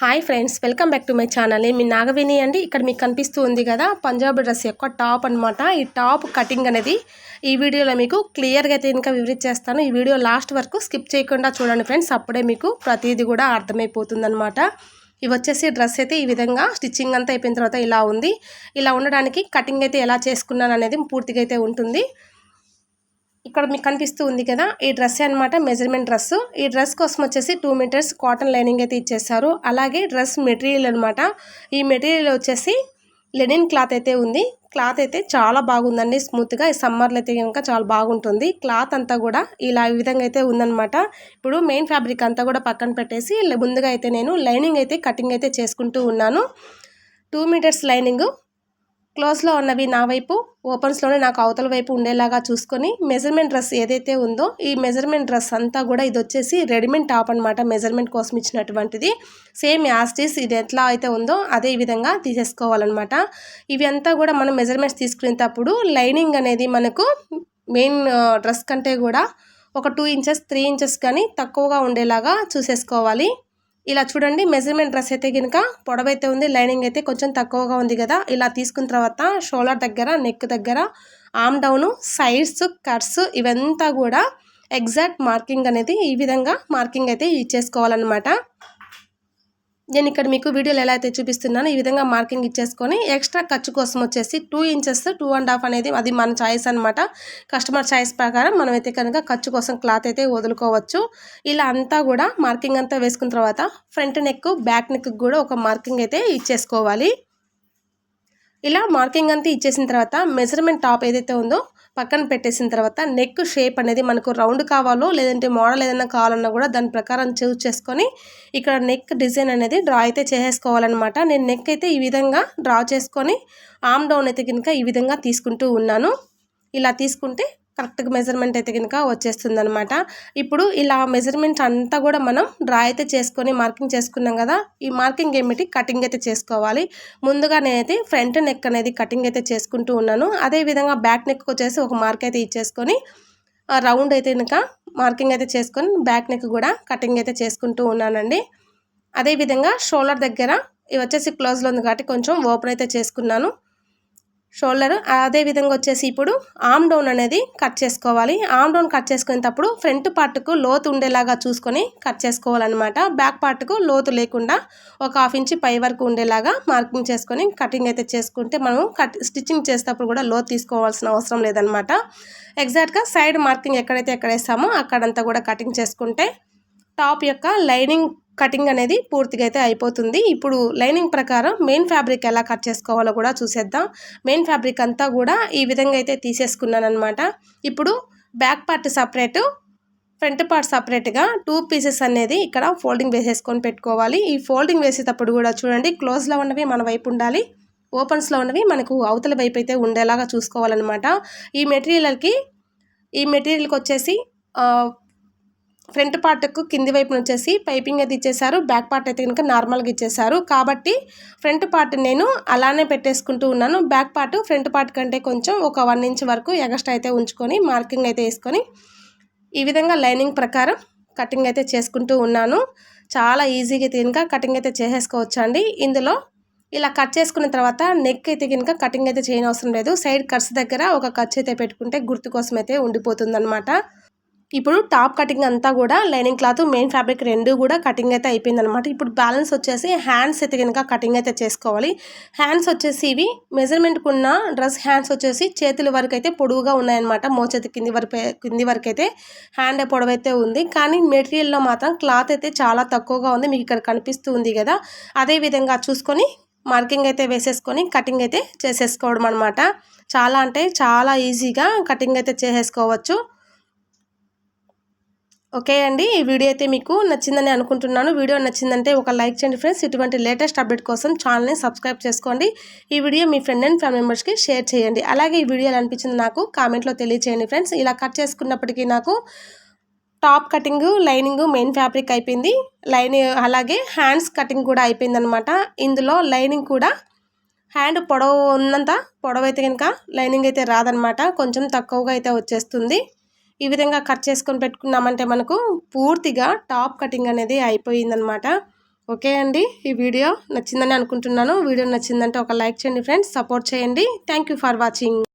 Hi friends welcome back to my channel. మీ నాగవేణి అండి. ఇక్కడ మీకు కనిపిస్తూ ఉంది కదా పంజాబ్ డ్రెస్ యొక్క టాప్ అన్నమాట. ఈ టాప్ కటింగ్ అనేది ఈ వీడియోలో మీకు క్లియర్గా అయితే ఇంకా వివరించేస్తాను ఈ వీడియో లాస్ట్ వరకు స్కిప్ చేయకుండా చూడండి ఫ్రెండ్స్. అప్పుడే మీకు ప్రతిదీ కూడా అర్థమైపోతుంది అనమాట ఇవి వచ్చేసి డ్రెస్ అయితే ఈ విధంగా స్టిచ్చింగ్ అంతా అయిపోయిన తర్వాత ఇలా ఉంది. ఇలా ఉండడానికి కటింగ్ అయితే ఎలా చేసుకున్నాను అనేది పూర్తిగా అయితే ఉంటుంది. ఇక్కడ మీకు కనిపిస్తూ ఉంది కదా ఈ డ్రెస్ అనమాట మెజర్మెంట్ డ్రెస్ ఈ డ్రెస్ కోసం వచ్చేసి టూ మీటర్స్ కాటన్ లైనింగ్ అయితే ఇచ్చేసారు అలాగే డ్రెస్ మెటీరియల్ అనమాట ఈ మెటీరియల్ వచ్చేసి లెనిన్ క్లాత్ అయితే ఉంది. క్లాత్ అయితే చాలా బాగుందండి. స్మూత్గా ఈ సమ్మర్లో అయితే కనుక చాలా బాగుంటుంది. క్లాత్ అంతా కూడా ఇలా ఈ విధంగా అయితే ఉందన్నమాట. ఇప్పుడు మెయిన్ ఫ్యాబ్రిక్ అంతా కూడా పక్కన పెట్టేసి ముందుగా అయితే నేను లైనింగ్ అయితే కటింగ్ అయితే చేసుకుంటూ ఉన్నాను. టూ మీటర్స్ లైనింగ్ క్లోజ్లో ఉన్నవి నా వైపు. ఓపెన్స్లోనే నాకు అవతల వైపు ఉండేలాగా చూసుకొని మెజర్మెంట్ డ్రెస్ ఏదైతే ఉందో ఈ మెజర్మెంట్ డ్రెస్ అంతా కూడా ఇది వచ్చేసి రెడీమేడ్ టాప్ అనమాట మెజర్మెంట్ కోసం ఇచ్చినటువంటిది. సేమ్ యాస్టీస్ ఇది ఎట్లా అయితే ఉందో అదే విధంగా తీసేసుకోవాలన్నమాట. ఇవి అంతా కూడా మనం మెజర్మెంట్స్ తీసుకునేటప్పుడు లైనింగ్ అనేది మనకు మెయిన్ డ్రెస్ కంటే కూడా ఒక టూ ఇంచెస్ త్రీ ఇంచెస్ కానీ తక్కువగా ఉండేలాగా చూసేసుకోవాలి. ఇలా చూడండి మెజర్మెంట్ డ్రెస్ అయితే కనుక పొడవైతే ఉంది లైనింగ్ అయితే కొంచెం తక్కువగా ఉంది కదా. ఇలా తీసుకున్న తర్వాత షోల్డర్ దగ్గర నెక్ దగ్గర ఆమ్ డౌను సైడ్స్ కట్స్ ఇవంతా కూడా ఎగ్జాక్ట్ మార్కింగ్ అనేది ఈ విధంగా మార్కింగ్ అయితే ఇచ్చేసుకోవాలన్నమాట. నేను ఇక్కడ మీకు వీడియోలు ఎలా అయితే చూపిస్తున్నాను ఈ విధంగా మార్కింగ్ ఇచ్చేసుకొని ఎక్స్ట్రా ఖర్చు కోసం వచ్చేసి two inches two and half అనేది అది మన చాయిస్ అనమాట కస్టమర్ చాయిస్ ప్రకారం మనమైతే కనుక ఖర్చు కోసం క్లాత్ అయితే వదులుకోవచ్చు. ఇలా అంతా కూడా మార్కింగ్ అంతా వేసుకున్న తర్వాత ఫ్రంట్ నెక్ బ్యాక్ నెక్ కూడా ఒక మార్కింగ్ అయితే ఇచ్చేసుకోవాలి. ఇలా మార్కింగ్ అంతా ఇచ్చేసిన తర్వాత మెజర్మెంట్ టాప్ ఏదైతే ఉందో పక్కన పెట్టేసిన తర్వాత నెక్ షేప్ అనేది మనకు రౌండ్ కావాలో లేదంటే మోడల్ ఏదైనా కావాలన్నా కూడా దాని ప్రకారం చూస్ చేసుకొని ఇక్కడ నెక్ డిజైన్ అనేది డ్రా అయితే చేసేసుకోవాలన్నమాట. నేను నెక్ అయితే ఈ విధంగా డ్రా చేసుకొని ఆమ్ డౌన్ అయితే కనుక ఈ విధంగా తీసుకుంటూ ఉన్నాను. ఇలా తీసుకుంటే కరెక్ట్గా మెజర్మెంట్ అయితే కనుక వచ్చేస్తుంది అనమాట ఇప్పుడు ఇలా మెజర్మెంట్ అంతా కూడా మనం డ్రా అయితే చేసుకొని మార్కింగ్ చేసుకున్నాం కదా ఈ మార్కింగ్ ఏమిటి? కటింగ్ అయితే చేసుకోవాలి. ముందుగా నేనైతే ఫ్రంట్ నెక్ అనేది కటింగ్ అయితే చేసుకుంటూ ఉన్నాను. అదేవిధంగా బ్యాక్ నెక్ వచ్చేసి ఒక మార్క్ అయితే ఇచ్చేసుకొని రౌండ్ అయితే కనుక మార్కింగ్ అయితే చేసుకొని బ్యాక్ నెక్ కూడా కటింగ్ అయితే చేసుకుంటూ ఉన్నానండి. అదేవిధంగా షోల్డర్ దగ్గర ఇవి వచ్చేసి క్లోజ్లో ఉంది కాబట్టి కొంచెం ఓపెన్ అయితే చేసుకున్నాను. షోల్డర్. అదే విధంగా వచ్చేసి ఇప్పుడు ఆమ్ డౌన్ అనేది కట్ చేసుకోవాలి. ఆమ్ డౌన్ కట్ చేసుకునేటప్పుడు ఫ్రంట్ పార్ట్కు లోతు ఉండేలాగా చూసుకొని కట్ చేసుకోవాలన్నమాట. బ్యాక్ పార్ట్కు లోతు లేకుండా ఒక హాఫ్ ఇంచ్ పై వరకు ఉండేలాగా మార్కింగ్ చేసుకొని కటింగ్ అయితే చేసుకుంటే మనం కట్ స్టిచ్చింగ్ చేసేటప్పుడు కూడా లోతు తీసుకోవాల్సిన అవసరం లేదనమాట ఎగ్జాక్ట్గా సైడ్ మార్కింగ్ ఎక్కడైతే ఎక్కడ వేస్తామో అక్కడంతా కూడా కటింగ్ చేసుకుంటే టాప్ యొక్క లైనింగ్ కటింగ్ అనేది పూర్తిగా అయితే అయిపోతుంది. ఇప్పుడు లైనింగ్ ప్రకారం మెయిన్ ఫ్యాబ్రిక్ ఎలా కట్ చేసుకోవాలో కూడా చూసేద్దాం. మెయిన్ ఫ్యాబ్రిక్ అంతా కూడా ఈ విధంగా అయితే తీసేసుకున్నాను అనమాట ఇప్పుడు back part separate front part సపరేట్గా టూ పీసెస్ అనేది ఇక్కడ ఫోల్డింగ్ వేసేసుకొని పెట్టుకోవాలి. ఈ ఫోల్డింగ్ వేసేటప్పుడు కూడా చూడండి క్లోజ్లో ఉన్నవి మన వైపు ఉండాలి ఓపెన్స్లో ఉన్నవి మనకు అవతల వైపు అయితే ఉండేలాగా చూసుకోవాలన్నమాట. ఈ మెటీరియల్కి ఈ మెటీరియల్కి వచ్చేసి ఫ్రంట్ పార్ట్కు కింది వైపున వచ్చేసి పైపింగ్ అయితే ఇచ్చేసారు బ్యాక్ పార్ట్ అయితే కనుక నార్మల్గా ఇచ్చేసారు కాబట్టి ఫ్రంట్ పార్ట్ నేను అలానే పెట్టేసుకుంటూ ఉన్నాను. బ్యాక్ పార్ట్ ఫ్రంట్ పార్ట్ కంటే కొంచెం ఒక వన్ ఇంచ్ వరకు ఎగస్ట్రా అయితే ఉంచుకొని మార్కింగ్ అయితే వేసుకొని ఈ విధంగా లైనింగ్ ప్రకారం కటింగ్ అయితే చేసుకుంటూ ఉన్నాను. చాలా ఈజీగా అయితే కనుక కటింగ్ అయితే చేసేసుకోవచ్చు అండి ఇందులో ఇలా కట్ చేసుకున్న తర్వాత నెక్ అయితే కనుక కటింగ్ అయితే చేయనవసరం లేదు. సైడ్ కట్స్ దగ్గర ఒక ఖర్చు అయితే పెట్టుకుంటే గుర్తు కోసం అయితే ఉండిపోతుంది అనమాట ఇప్పుడు టాప్ కటింగ్ అంతా కూడా లైనింగ్ క్లాత్ మెయిన్ ఫ్యాబ్రిక్ రెండు కూడా కటింగ్ అయితే అయిపోయింది అనమాట ఇప్పుడు బ్యాలెన్స్ వచ్చేసి హ్యాండ్స్ అయితే కనుక కటింగ్ అయితే చేసుకోవాలి. హ్యాండ్స్ వచ్చేసి ఇవి మెజర్మెంట్కి ఉన్న డ్రెస్ హ్యాండ్స్ వచ్చేసి చేతుల వరకు అయితే పొడవుగా ఉన్నాయన్నమాట. మోచేతి కింది వరకు కింది వరకు అయితే హ్యాండ్ పొడవైతే ఉంది. కానీ మెటీరియల్లో మాత్రం క్లాత్ అయితే చాలా తక్కువగా ఉంది. మీకు ఇక్కడ కనిపిస్తూ ఉంది కదా. అదే విధంగా చూసుకొని మార్కింగ్ అయితే వేసేసుకొని కటింగ్ అయితే చేసేసుకోవడం అనమాట చాలా అంటే చాలా ఈజీగా కటింగ్ అయితే చేసేసుకోవచ్చు. ఓకే అండి ఈ వీడియో అయితే మీకు నచ్చిందని అనుకుంటున్నాను. వీడియో నచ్చిందంటే ఒక లైక్ చేయండి ఫ్రెండ్స్. ఇటువంటి లేటెస్ట్ అప్డేట్ కోసం ఛానల్ని సబ్స్క్రైబ్ చేసుకోండి. ఈ వీడియో మీ ఫ్రెండ్ అండ్ ఫ్యామిలీ మెంబర్స్కి షేర్ చేయండి. అలాగే ఈ వీడియో అనిపించింది నాకు కామెంట్లో తెలియచేయండి ఫ్రెండ్స్. ఇలా కట్ చేసుకున్నప్పటికీ నాకు top cutting lining main fabric అయిపోయింది. లైనింగ్ అలాగే హ్యాండ్స్ కటింగ్ కూడా అయిపోయింది అనమాట ఇందులో లైనింగ్ కూడా హ్యాండ్ పొడవు ఉన్నంత పొడవు అయితే కనుక లైనింగ్ అయితే రాదనమాట కొంచెం తక్కువగా అయితే వచ్చేస్తుంది. ఈ విధంగా కట్ చేసుకొని పెట్టుకున్నామంటే మనకు పూర్తిగా టాప్ కటింగ్ అనేది అయిపోయిందనమాట ఓకే అండి ఈ వీడియో నచ్చిందని అనుకుంటున్నాను. వీడియో నచ్చిందంటే ఒక లైక్ చేయండి ఫ్రెండ్స్ సపోర్ట్ చేయండి. Thank for watching.